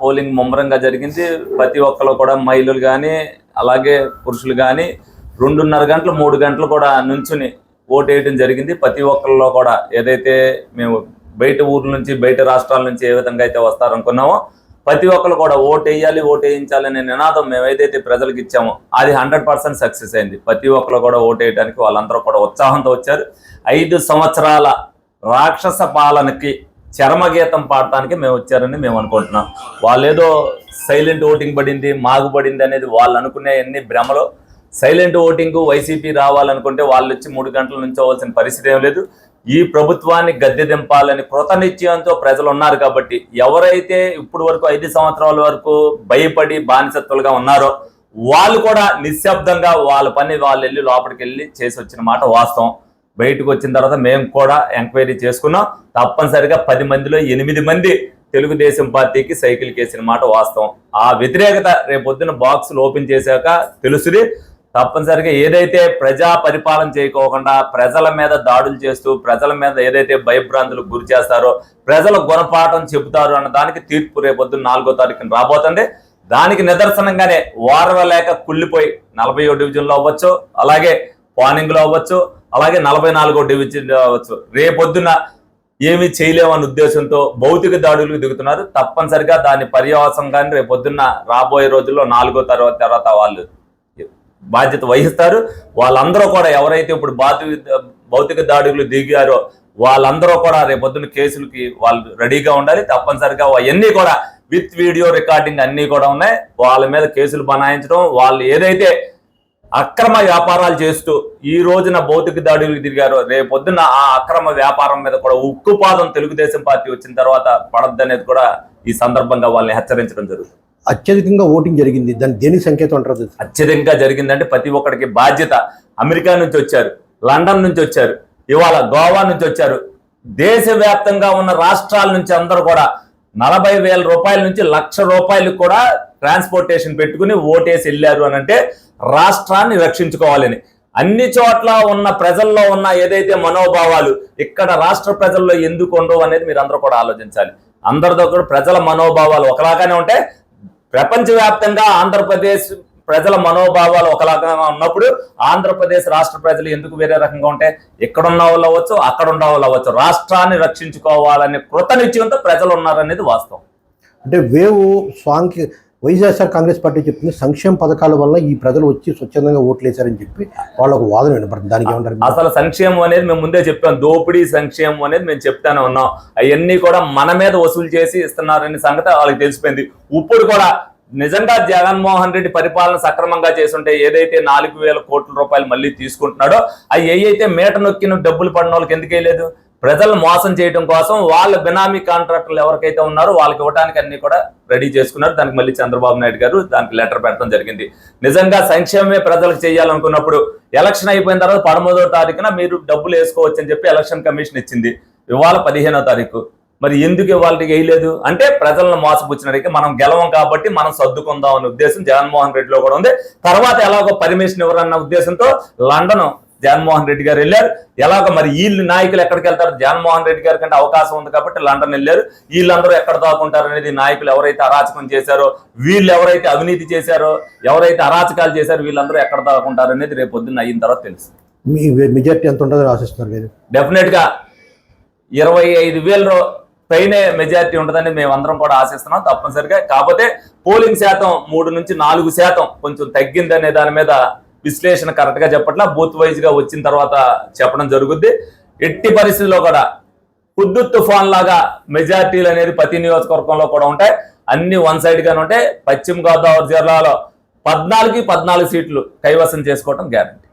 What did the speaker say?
Polling ముమ్మరంగా జరిగింది. ప్రతి ఒక్కరు కూడా మహిళలు కానీ అలాగే పురుషులు కానీ రెండున్నర గంటలు మూడు గంటలు కూడా నుంచుని ఓటు వేయడం జరిగింది. ప్రతి ఒక్కరిలో కూడా ఏదైతే మేము బయట ఊర్ల నుంచి బయట రాష్ట్రాల నుంచి ఏ విధంగా అయితే వస్తారనుకున్నామో ప్రతి ఒక్కరు కూడా ఓటు వేయాలి ఓటు వేయించాలనే నినాదం మేము ఏదైతే ప్రజలకు ఇచ్చామో అది హండ్రెడ్ పర్సెంట్ సక్సెస్ అయింది. ప్రతి ఒక్కరు కూడా ఓటు వేయడానికి వాళ్ళందరూ కూడా ఉత్సాహంతో వచ్చారు. ఐదు సంవత్సరాల రాక్షస పాలనకి చరమగీతం పాడటానికి మేము వచ్చారని మేము అనుకుంటున్నాం. వాళ్ళు ఏదో సైలెంట్ ఓటింగ్ పడింది మాగు పడింది అనేది వాళ్ళు అనుకునే అన్ని భ్రమలు సైలెంట్ ఓటింగ్ వైసీపీ రావాలనుకుంటే వాళ్ళు వచ్చి మూడు గంటల నుంచోవలసిన పరిస్థితి ఏం లేదు. ఈ ప్రభుత్వాన్ని గద్దె దింపాలని కృతనిశ్చయంతో ప్రజలు ఉన్నారు కాబట్టి ఎవరైతే ఇప్పుడు వరకు ఐదు సంవత్సరాల వరకు భయపడి బానిసత్తులుగా ఉన్నారో వాళ్ళు కూడా నిశ్శబ్దంగా వాళ్ళ పని వాళ్ళు వెళ్ళి లోపలికి వెళ్ళి చేసి వచ్చిన మాట వాస్తవం. బయటకు వచ్చిన తర్వాత మేము కూడా ఎంక్వైరీ చేసుకున్నాం. తప్పనిసరిగా పది మందిలో ఎనిమిది మంది తెలుగుదేశం పార్టీకి సైకిల్ కేసిన మాట వాస్తవం. ఆ వ్యతిరేకత రేపొద్దున బాక్సులు ఓపెన్ చేశాక తెలుసుది. తప్పనిసరిగా ఏదైతే ప్రజా పరిపాలన చేయకోకుండా ప్రజల మీద దాడులు చేస్తూ ప్రజల మీద ఏదైతే భయభ్రాంతులకు గురి చేస్తారో ప్రజల గుణపాఠం చెబుతారు అన్న దానికి తీర్పు రేపొద్దున నాలుగో తారీఖున రాబోతుంది. దానికి నిదర్శనంగానే వారవలేక కుళ్ళిపోయి నలభై డివిజన్లో అవ్వచ్చు అలాగే పానింగ్లో అవ్వచ్చు అలాగే నలభై నాలుగో డివిజన్ రావచ్చు. రేపొద్దున ఏమీ చేయలేమన్న ఉద్దేశంతో భౌతిక దాడులకు దిగుతున్నారు. తప్పనిసరిగా దాని పర్యవసంగానే రేపొద్దున్న రాబోయే రోజుల్లో నాలుగో తర్వాత తర్వాత వాళ్ళు బాధ్యత వహిస్తారు. వాళ్ళందరూ కూడా ఎవరైతే ఇప్పుడు బాధ భౌతిక దాడులు దిగారో వాళ్ళందరూ కూడా రేపొద్దున కేసులకి వాళ్ళు రెడీగా ఉండాలి. తప్పనిసరిగా అవన్నీ కూడా విత్ వీడియో రికార్డింగ్ అన్నీ కూడా ఉన్నాయి. వాళ్ళ మీద కేసులు బనాయించడం వాళ్ళు ఏదైతే అక్రమ వ్యాపారాలు చేస్తూ ఈ రోజున భౌతిక దాడులకు దిగారో రేపొద్దున ఆ అక్రమ వ్యాపారం మీద కూడా ఉక్కుపాదం తెలుగుదేశం పార్టీ వచ్చిన తర్వాత పడద్దనేది కూడా ఈ సందర్భంగా వాళ్ళని హెచ్చరించడం జరుగుతుంది. అత్యధికంగా ఓటింగ్ జరిగింది. దాని దేనికి సంకేతం అంటారు? అత్యధికంగా జరిగిందంటే ప్రతి ఒక్కడికి బాధ్యత అమెరికా నుంచి వచ్చారు లండన్ నుంచి వచ్చారు ఇవాళ గోవా నుంచి వచ్చారు. దేశవ్యాప్తంగా ఉన్న రాష్ట్రాల నుంచి అందరూ కూడా నలభై వేల రూపాయల నుంచి లక్ష రూపాయలు కూడా ట్రాన్స్పోర్టేషన్ పెట్టుకుని ఓటేసి వెళ్ళారు అని అంటే రాష్ట్రాన్ని రక్షించుకోవాలని. అన్ని చోట్ల ఉన్న ప్రజల్లో ఉన్న ఏదైతే మనోభావాలు ఇక్కడ రాష్ట్ర ప్రజల్లో ఎందుకు ఉండవు అనేది మీరు అందరూ కూడా ఆలోచించాలి. అందరితో కూడా ప్రజల మనోభావాలు ఒకలాగానే ఉంటే ప్రపంచవ్యాప్తంగా ఆంధ్రప్రదేశ్ ప్రజల మనోభావాలు ఒకలాగా ఉన్నప్పుడు ఆంధ్రప్రదేశ్ రాష్ట్ర ప్రజలు ఎందుకు వేరే రకంగా ఉంటే ఇక్కడ ఉన్న వాళ్ళు అవ్వచ్చు అక్కడ ఉన్న వాళ్ళు అవ్వచ్చు. రాష్ట్రాన్ని రక్షించుకోవాలనే కృత నిశ్చయంతో ప్రజలు ఉన్నారనేది వాస్తవం. అంటే వేవు స్వాంగ్ వైఎస్ఆర్ కాంగ్రెస్ పార్టీ చెప్తుంది సంక్షేమ పథకాల వల్ల ఈ ప్రజలు వచ్చి స్వచ్ఛందంగా ఓట్లేశారని చెప్పి వాళ్ళకు వాదన వినపడుతుంది. దానికి ఏమంటారు? అసలు సంక్షేమం అనేది మేము ముందే చెప్పాం. దోపిడీ సంక్షేమం అనేది మేము చెప్తానే ఉన్నాం. అవన్నీ కూడా మన మీద వసూలు చేసి ఇస్తున్నారనే సంగతి వాళ్ళకి తెలిసిపోయింది. ఇప్పుడు కూడా నిజంగా జగన్మోహన్ రెడ్డి పరిపాలన సక్రమంగా చేసుంటే ఏదైతే నాలుగు వేల కోట్ల రూపాయలు మళ్ళీ తీసుకుంటున్నాడో అవి ఏవైతే మీట నొక్కిన డబ్బులు పడిన వాళ్ళకి ఎందుకు వేయలేదు? ప్రజలను మోసం చేయడం కోసం వాళ్ళ బినామీ కాంట్రాక్టర్లు ఎవరికైతే ఉన్నారో వాళ్ళకి ఇవ్వడానికి అన్ని కూడా రెడీ చేసుకున్నారు. దానికి మళ్ళీ చంద్రబాబు నాయుడు గారు దానికి లెటర్ పెట్టడం జరిగింది. నిజంగా సంక్షేమమే ప్రజలకు చేయాలనుకున్నప్పుడు ఎలక్షన్ అయిపోయిన తర్వాత పదమూడో తారీఖున మీరు డబ్బులు వేసుకోవచ్చు అని చెప్పి ఎలక్షన్ కమిషన్ ఇచ్చింది. ఇవాళ పదిహేనో తారీఖు. మరి ఎందుకు ఇవాళకి వేయలేదు? అంటే ప్రజలను మోసపుచ్చినడికి మనం గెలవం కాబట్టి మనం సర్దుకుందాం అనే ఉద్దేశం జగన్మోహన్ రెడ్డిలో కూడా ఉంది. తర్వాత ఎలాగో పర్మిషన్ ఇవ్వరన్న ఉద్దేశంతో లండన్ జగన్మోహన్ రెడ్డి గారు వెళ్ళారు. ఎలాగో మరి వీళ్ళు నాయకులు ఎక్కడికి వెళ్తారు? జగన్మోహన్ రెడ్డి గారి కంటే అవకాశం ఉంది కాబట్టి లండన్ వెళ్ళారు. వీళ్ళందరూ ఎక్కడ దాక్కుంటారు అనేది నాయకులు ఎవరైతే అరాచకం చేశారో వీళ్ళు ఎవరైతే అవినీతి చేశారో ఎవరైతే అరాచకాలు చేశారో వీళ్ళందరూ ఎక్కడ దాక్కుంటారు అనేది రేపు పొద్దున్న అయిన తర్వాత తెలుసు. మీ మెజార్టీ ఎంత ఉంటుందో ఆశిస్తున్నారు మీరు? డెఫినెట్గా ఇరవై ఐదు వేల పైనే మెజారిటీ ఉంటుందని మేము అందరం కూడా ఆశిస్తున్నాం తప్పనిసరిగా. కాకపోతే పోలింగ్ శాతం మూడు నుంచి నాలుగు శాతం కొంచెం తగ్గిందనే దాని మీద విశ్లేషణ కరెక్ట్గా చెప్పట్లా బూత్ వైజ్గా వచ్చిన తర్వాత చెప్పడం జరుగుద్ది. ఎట్టి పరిస్థితుల్లో కూడా హుద్దు తుఫాన్ లాగా మెజార్టీలు అనేది ప్రతి నియోజకవర్గంలో కూడా ఉంటాయి. అన్ని వన్ సైడ్ గానే ఉంటాయి. పశ్చిమ గోదావరి జిల్లాలో పద్నాలుగు పద్నాలుగు సీట్లు కైవసం చేసుకోవడం గ్యారంటీ.